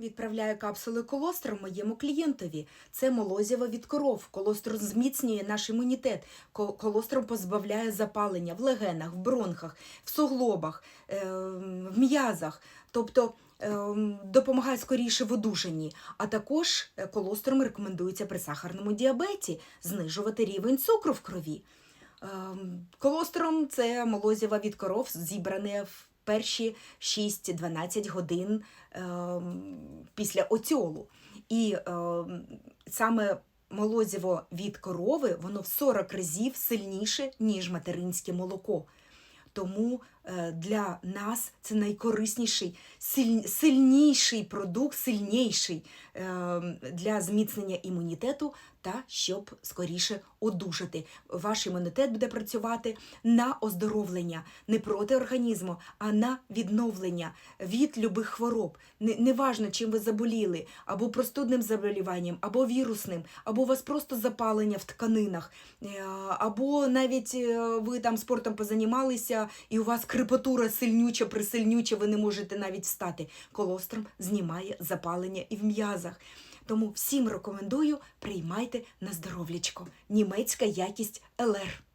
Відправляю капсули колостру моєму клієнтові. Це молозіво від коров. Колострум зміцнює наш імунітет. Ко- Колострум позбавляє запалення в легенах, в бронхах, в суглобах, е, в м'язах. Тобто е, допомагає скоріше в одужанні. А також е, колострум рекомендується при сахарному діабеті знижувати рівень цукру в крові. Ем, Колостром це молозіва від коров, зібране в перші 6-12 годин ем, після оцьолу. І ем, саме молозиво від корови, воно в 40 разів сильніше, ніж материнське молоко. Тому е, для нас це найкорисніший, сильніший продукт, сильніший е, для зміцнення імунітету та щоб скоріше одужати. Ваш імунітет буде працювати на оздоровлення, не проти організму, а на відновлення від любих хвороб. Не- Неважно, чим ви заболіли, або простудним заболіванням, або вірусним, або у вас просто запалення в тканинах, е, або навіть ви там спортом позанімалися, і у вас крепатура сильнюча, присильнюча, ви не можете навіть встати. Колостром знімає запалення і в м'язах. Тому всім рекомендую приймайте на здоров'ячко. Німецька якість ЛР.